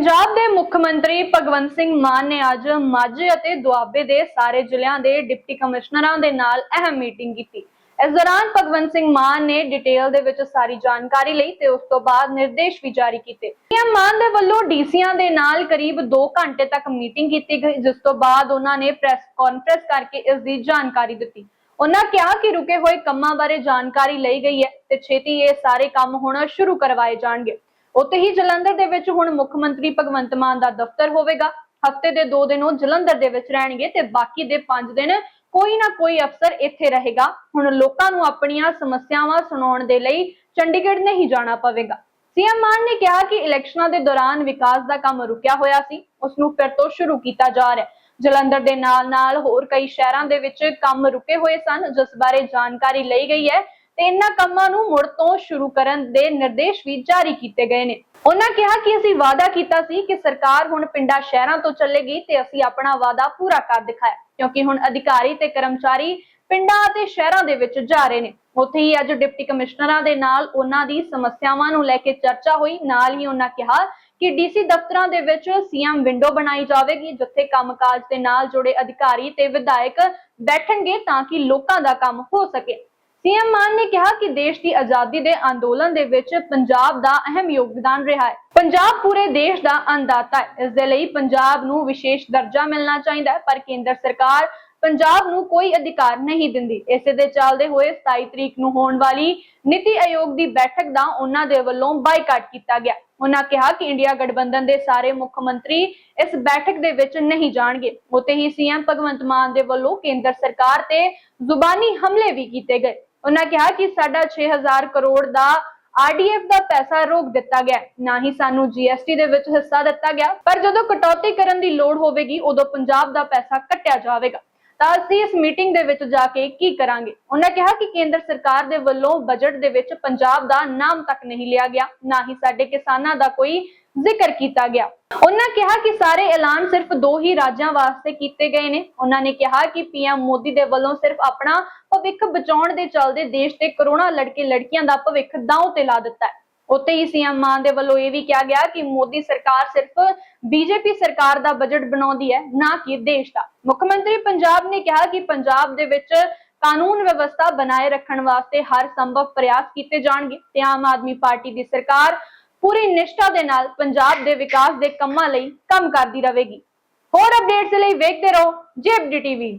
ਪੰਜਾਬ ਦੇ ਮੁੱਖ ਮੰਤਰੀ ਭਗਵੰਤ ਸਿੰਘ ਮਾਨ ਨੇ ਅੱਜ ਮਾਝੇ ਅਤੇ ਦੁਆਬੇ ਦੇ ਸਾਰੇ ਜ਼ਿਲ੍ਹਿਆਂ ਦੇ ਡਿਪਟੀ ਕਮਿਸ਼ਨਰਾਂ ਦੇ ਨਾਲ ਅਹਿਮ ਮੀਟਿੰਗ ਕੀਤੀ। ਇਸ ਦੌਰਾਨ ਭਗਵੰਤ ਸਿੰਘ ਮਾਨ ਨੇ ਡਿਟੇਲ ਦੇ ਵਿੱਚ ਸਾਰੀ ਜਾਣਕਾਰੀ ਲਈ ਤੇ ਉਸ ਤੋਂ ਬਾਅਦ ਨਿਰਦੇਸ਼ ਵੀ ਜਾਰੀ ਕੀਤੇ। ਸੀਐਮ ਮਾਨ ਦੇ ਵੱਲੋਂ ਡੀਸੀਆਂ ਦੇ ਨਾਲ ਕਰੀਬ 2 ਘੰਟੇ ਤੱਕ ਮੀਟਿੰਗ ਕੀਤੀ ਗਈ, ਜਿਸ ਤੋਂ ਬਾਅਦ ਉਹਨਾਂ ਨੇ ਪ੍ਰੈਸ ਕਾਨਫਰੰਸ ਕਰਕੇ ਇਸ ਦੀ ਜਾਣਕਾਰੀ ਦਿੱਤੀ। ਉਹਨਾਂ ਕਿਹਾ ਕਿ ਰੁਕੇ ਹੋਏ ਕੰਮਾਂ ਬਾਰੇ ਜਾਣਕਾਰੀ ਲਈ ਗਈ ਹੈ ਤੇ ਛੇਤੀ ਇਹ ਸਾਰੇ ਕੰਮ ਹੋਣਾ ਸ਼ੁਰੂ ਕਰਵਾਏ ਜਾਣਗੇ। ਉੱਥੇ ਹੀ ਜਲੰਧਰ ਦੇ ਵਿੱਚ ਹੁਣ ਮੁੱਖ ਮੰਤਰੀ ਭਗਵੰਤ ਮਾਨ ਦਾ ਦਫ਼ਤਰ ਹੋਵੇਗਾ। ਹਫ਼ਤੇ ਦੇ 2 ਦਿਨ ਉਹ ਜਲੰਧਰ ਦੇ ਵਿੱਚ ਰਹਿਣਗੇ ਤੇ ਬਾਕੀ ਦੇ 5 ਦਿਨ ਕੋਈ ਨਾ ਕੋਈ ਅਫਸਰ ਇੱਥੇ ਰਹੇਗਾ। ਹੁਣ ਲੋਕਾਂ ਨੂੰ ਆਪਣੀਆਂ ਸਮੱਸਿਆਵਾਂ ਸੁਣਾਉਣ ਦੇ ਲਈ ਚੰਡੀਗੜ੍ਹ ਨਹੀਂ ਜਾਣਾ ਪਵੇਗਾ। ਸੀਐਮ ਮਾਨ ਨੇ ਕਿਹਾ ਕਿ ਇਲੈਕਸ਼ਨਾਂ ਦੇ ਦੌਰਾਨ ਵਿਕਾਸ ਦਾ ਕੰਮ ਰੁਕਿਆ ਹੋਇਆ ਸੀ। ਉਸ ਨੂੰ ਫਿਰ ਤੋਂ ਸ਼ੁਰੂ ਕੀਤਾ ਜਾ ਰਿਹਾ ਹੈ। ਜਲੰਧਰ ਦੇ ਨਾਲ-ਨਾਲ ਹੋਰ ਕਈ ਸ਼ਹਿਰਾਂ ਦੇ ਵਿੱਚ ਕੰਮ ਰੁਕੇ ਹੋਏ ਸਨ, ਜਿਸ ਬਾਰੇ ਜਾਣਕਾਰੀ ਲਈ ਗਈ ਹੈ। ਤੇ ਇਹਨਾਂ ਕੰਮਾਂ ਨੂੰ ਮੁੜ ਤੋਂ ਸ਼ੁਰੂ ਕਰਨ ਦੇ ਨਿਰਦੇਸ਼ ਵੀ ਜਾਰੀ ਕੀਤੇ ਗਏ ਨੇ। ਉਹਨਾਂ ਕਿਹਾ ਕਿ ਅਸੀਂ ਵਾਅਦਾ ਕੀਤਾ ਸੀ ਕਿ ਸਰਕਾਰ ਹੁਣ ਪਿੰਡਾਂ ਸ਼ਹਿਰਾਂ ਤੋਂ ਚੱਲੇਗੀ ਤੇ ਅਸੀਂ ਆਪਣਾ ਵਾਅਦਾ ਪੂਰਾ ਕਰ ਦਿਖਾਇਆ, ਕਿਉਂਕਿ ਹੁਣ ਅਧਿਕਾਰੀ ਤੇ ਕਰਮਚਾਰੀ ਪਿੰਡਾਂ ਅਤੇ ਸ਼ਹਿਰਾਂ ਦੇ ਵਿੱਚ ਜਾ ਰਹੇ ਨੇ। ਉੱਥੇ ਹੀ ਅੱਜ ਡਿਪਟੀ ਕਮਿਸ਼ਨਰਾਂ ਦੇ ਨਾਲ ਉਹਨਾਂ ਦੀ ਸਮੱਸਿਆਵਾਂ ਨੂੰ ਲੈ ਕੇ ਚਰਚਾ ਹੋਈ। ਨਾਲ ਹੀ ਉਹਨਾਂ ਕਿਹਾ ਕਿ ਡੀਸੀ ਦਫ਼ਤਰਾਂ ਦੇ ਵਿੱਚ ਸੀਐਮ ਵਿੰਡੋ ਬਣਾਈ ਜਾਵੇਗੀ, ਜਿੱਥੇ ਕੰਮਕਾਜ ਦੇ ਨਾਲ ਜੁੜੇ ਅਧਿਕਾਰੀ ਤੇ ਵਿਧਾਇਕ ਬੈਠਣਗੇ ਤਾਂ ਕਿ ਲੋਕਾਂ ਦਾ ਕੰਮ ਹੋ ਸਕੇ। ਸੀਐਮ ਮਾਨ ਨੇ ਕਿਹਾ ਕਿ ਦੇਸ਼ ਦੀ ਆਜ਼ਾਦੀ ਦੇ ਅੰਦੋਲਨ ਦੇ ਵਿੱਚ ਪੰਜਾਬ ਦਾ ਅਹਿਮ ਯੋਗਦਾਨ ਰਿਹਾ ਹੈ। ਪੰਜਾਬ ਪੂਰੇ ਦੇਸ਼ ਦਾ ਅੰਦਾਤਾ ਹੈ। ਇਸ ਦੇ ਲਈ ਪੰਜਾਬ ਨੂੰ ਵਿਸ਼ੇਸ਼ ਦਰਜਾ ਮਿਲਣਾ ਚਾਹੀਦਾ ਹੈ, ਪਰ ਕੇਂਦਰ ਸਰਕਾਰ ਪੰਜਾਬ ਨੂੰ ਕੋਈ ਅਧਿਕਾਰ ਨਹੀਂ ਦਿੰਦੀ। ਇਸੇ ਦੇ ਚੱਲਦੇ ਹੋਏ 27 ਤਰੀਕ ਨੂੰ ਹੋਣ ਵਾਲੀ ਨੀਤੀ ਆਯੋਗ ਦੀ ਬੈਠਕ ਦਾ ਉਹਨਾਂ ਦੇ ਵੱਲੋਂ ਬਾਈਕਾਟ ਕੀਤਾ ਗਿਆ। ਉਹਨਾਂ ਕਿਹਾ ਕਿ ਇੰਡੀਆ ਗਠਬੰਧਨ ਦੇ ਸਾਰੇ ਮੁੱਖ ਮੰਤਰੀ ਇਸ ਬੈਠਕ ਦੇ ਵਿੱਚ ਨਹੀਂ ਜਾਣਗੇ। ਉਤੇ ਹੀ ਸੀਐਮ ਭਗਵੰਤ ਮਾਨ ਦੇ ਵੱਲੋਂ ਕੇਂਦਰ ਸਰਕਾਰ ਤੇ ਜ਼ੁਬਾਨੀ ਹਮਲੇ ਵੀ ਕੀਤੇ ਗਏ। ਉਹਨਾਂ ਕਿਹਾ ਕਿ ਸਾਡਾ 6000 ਕਰੋੜ ਦਾ ਆਰਡੀਐਫ ਦਾ ਪੈਸਾ ਰੋਕ ਦਿੱਤਾ ਗਿਆ ਨਾ ਹੀ ਸਾਨੂੰ ਜੀਐਸਟੀ ਦੇ ਵਿੱਚ ਹਿੱਸਾ ਦਿੱਤਾ ਗਿਆ, ਪਰ ਜਦੋਂ ਕਟੌਤੀ ਕਰਨ ਦੀ ਲੋੜ ਹੋਵੇਗੀ, ਉਦੋਂ ਪੰਜਾਬ ਦਾ ਪੈਸਾ ਕੱਟਿਆ ਜਾਵੇਗਾ। ਤਾਂ ਅਸੀਂ ਇਸ ਮੀਟਿੰਗ ਦੇ ਵਿੱਚ ਜਾ ਕੇ ਕੀ ਕਰਾਂਗੇ? ਉਹਨਾਂ ਕਿਹਾ ਕਿ ਕੇਂਦਰ ਸਰਕਾਰ ਦੇ ਵੱਲੋਂ ਬਜਟ ਦੇ ਵਿੱਚ ਪੰਜਾਬ ਦਾ ਨਾਮ ਤੱਕ ਨਹੀਂ ਲਿਆ ਗਿਆ, ਨਾ ਹੀ ਸਾਡੇ ਕਿਸਾਨਾਂ ਦਾ ਕੋਈ ਜ਼ਿਕਰ ਕੀਤਾ ਗਿਆ। ਉਹਨਾਂ ਕਿਹਾ ਕਿ ਸਾਰੇ ਐਲਾਨ ਸਿਰਫ ਦੋ ਹੀ ਰਾਜਾਂ ਵਾਸਤੇ ਕੀਤੇ ਗਏ ਨੇ। ਉਹਨਾਂ ਨੇ ਕਿਹਾ ਕਿ ਪੀਐਮ ਮੋਦੀ ਦੇ ਵੱਲੋਂ ਸਿਰਫ ਆਪਣਾ ਭਵਿੱਖ ਬਚਾਉਣ ਦੇ ਚੱਲਦੇ ਦੇਸ਼ ਦੇ ਕਰੋੜਾਂ ਲੜਕੇ ਲੜਕੀਆਂ ਦਾ ਭਵਿੱਖ ਦਾਅ ਤੇ ਲਾ ਦਿੱਤਾ ਹੈ। ਉੱਤੇ ਹੀ ਸੀਐਮ ਮਾਨ ਦੇ ਵੱਲੋਂ ਇਹ ਵੀ ਕਿਹਾ ਗਿਆ ਕਿ ਮੋਦੀ ਸਰਕਾਰ ਸਿਰਫ ਬੀਜੇਪੀ ਸਰਕਾਰ ਦਾ ਬਜਟ ਬਣਾਉਂਦੀ ਹੈ, ਨਾ ਕਿ ਦੇਸ਼ ਦਾ। ਮੁੱਖ ਮੰਤਰੀ ਪੰਜਾਬ ਨੇ ਕਿਹਾ ਕਿ ਪੰਜਾਬ ਦੇ ਵਿੱਚ ਕਾਨੂੰਨ ਵਿਵਸਥਾ ਬਣਾਏ ਰੱਖਣ ਵਾਸਤੇ ਹਰ ਸੰਭਵ ਪ੍ਰਯਾਸ ਕੀਤੇ ਜਾਣਗੇ ਤੇ ਆਮ ਆਦਮੀ ਪਾਰਟੀ ਦੀ ਸਰਕਾਰ ਪੂਰੀ ਨਿਸ਼ਠਾ ਦੇ ਨਾਲ ਪੰਜਾਬ ਦੇ ਵਿਕਾਸ ਦੇ ਕੰਮਾਂ ਲਈ ਕੰਮ ਕਰਦੀ ਰਹੇਗੀ। ਹੋਰ ਅਪਡੇਟਸ ਲਈ ਵੇਖਦੇ ਰਹੋ ਜੇਬਡੀ ਟੀਵੀ